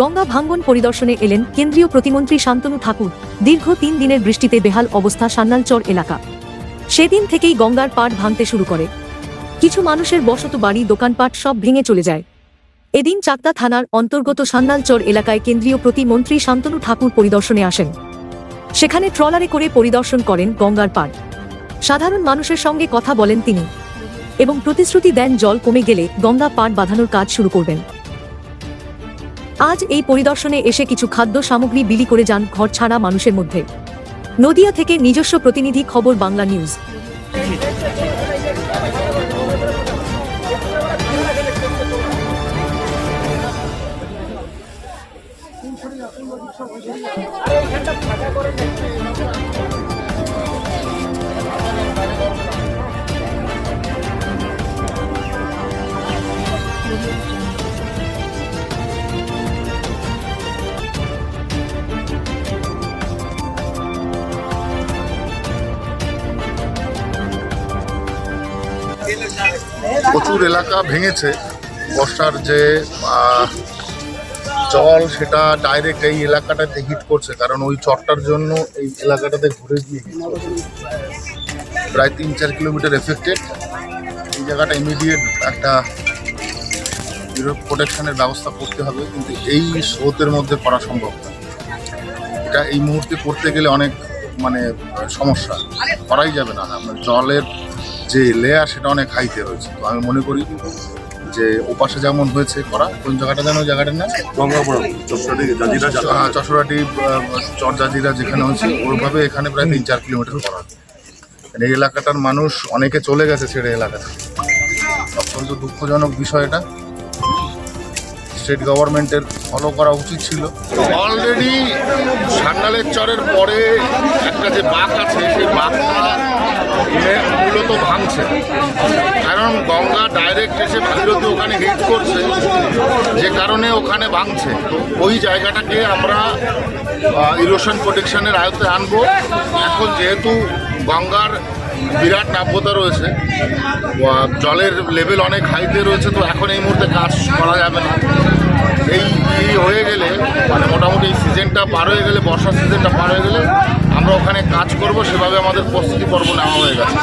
গঙ্গা ভাঙ্গন পরিদর্শনে এলেন কেন্দ্রীয় প্রতিমন্ত্রী শান্তনু ঠাকুর। দীর্ঘ তিন দিনের বৃষ্টিতে বেহাল অবস্থা সান্নালচর এলাকা। সেদিন থেকেই গঙ্গার পাড় ভাঙতে শুরু করে। কিছু মানুষের বসত বাড়ি, দোকানপাট সব ভেঙে চলে যায়। এদিন চাকদা থানার অন্তর্গত সান্নালচর এলাকায় কেন্দ্রীয় প্রতিমন্ত্রী শান্তনু ঠাকুর পরিদর্শনে আসেন। সেখানে ট্রলারে করে পরিদর্শন করেন গঙ্গার পাড় সাধারণ মানুষের সঙ্গে কথা বলেন তিনি এবং প্রতিশ্রুতি দেন জল কমে গেলে গঙ্গা পাট বাঁধানোর কাজ শুরু করবেন। আজ এই পরিদর্শনে এসে কিছু খাদ্য সামগ্রী বিলি করে যান ঘর ছাড়া মানুষের মধ্যে। নদিয়া থেকে নিজস্ব প্রতিনিধি খবর, বাংলা নিউজ। প্রচুর এলাকা ভেঙেছে। বর্ষার যে জল, সেটা ডাইরেক্ট এই এলাকাটাতে হিট করছে। কারণ ওই চরটার জন্য এই এলাকাটাতে ঘুরে গিয়ে প্রায় তিন চার কিলোমিটার এফেক্টেড এই জায়গাটা ইমিডিয়েট একটা প্রোটেকশনের ব্যবস্থা করতে হবে। কিন্তু এই স্রোতের মধ্যে করা সম্ভব এটা এই মুহূর্তে করতে গেলে অনেক মানে সমস্যা। করাই যাবে না। আপনার জলের যে লেয়ার সেটা অনেক হাইতে রয়েছে। তো আমি মনে করি যে ওপাশে যেমন হয়েছে করা কোন জায়গাটা যেন ওই জায়গাটার নাম? গঙ্গাপুরম চশোরাটি জাজিরা চরজাজিরা যেখানে হয়েছে ওইভাবে এখানে প্রায় তিন চার কিলোমিটার করা মানে এই এলাকাটার মানুষ অনেকে চলে গেছে ছেড়ে এলাকাটা অত্যন্ত দুঃখজনক বিষয় এটা। স্টেট গভর্নমেন্টের ফলো করা উচিত ছিল। অলরেডি সান্নালের চরের পরে একটা যে বাঁক আছে সেই বাঁকটা মূলত ভাঙছে। কারণ গঙ্গা ডাইরেক্ট এসে ভাগীরথী ওখানে হিট করছে, যে কারণে ওখানে ভাঙছে। ওই জায়গাটাকে আমরা ইরোশন প্রোটেকশনের আয়ত্তে আনব। এখন যেহেতু গঙ্গার বিরাট নাব্যতা রয়েছে জলের লেভেল অনেক হাইতে রয়েছে, তো এখন এই মুহূর্তে কাজ করা যাবে না। এই হয়ে গেলে মানে মোটামুটি সিজনটা পার হয়ে গেলে, বর্ষার সিজনটা পার হয়ে গেলে আমরা ওখানে কাজ করব, সেভাবে আমাদের প্রস্তুতি পর্ব নেওয়া হয়ে গেছে।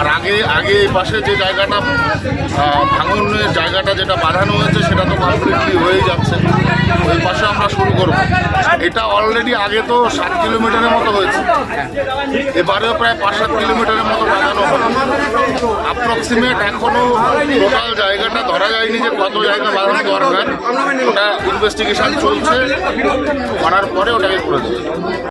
আর আগে আগে এই পাশে যে জায়গাটা ভাঙনের জায়গাটা যেটা বাঁধানো হয়েছে, সেটা তো কমপ্লিটলি হয়ে যাচ্ছে। ওই পাশে আমরা শুরু করব। এটা অলরেডি আগে তো সাত কিলোমিটারের মতো হয়েছে। এবারেও প্রায় পাঁচ, সাত কিলোমিটারের মতো বাঁধানো হবে অ্যাপ্রক্সিমেট এখনও টোটাল জায়গাটা, ধরা যায়নি যে কত জায়গা বাঁধানো দরকার। ওটা ইনভেস্টিগেশন চলছে, করার পরে ওটাকে করেছে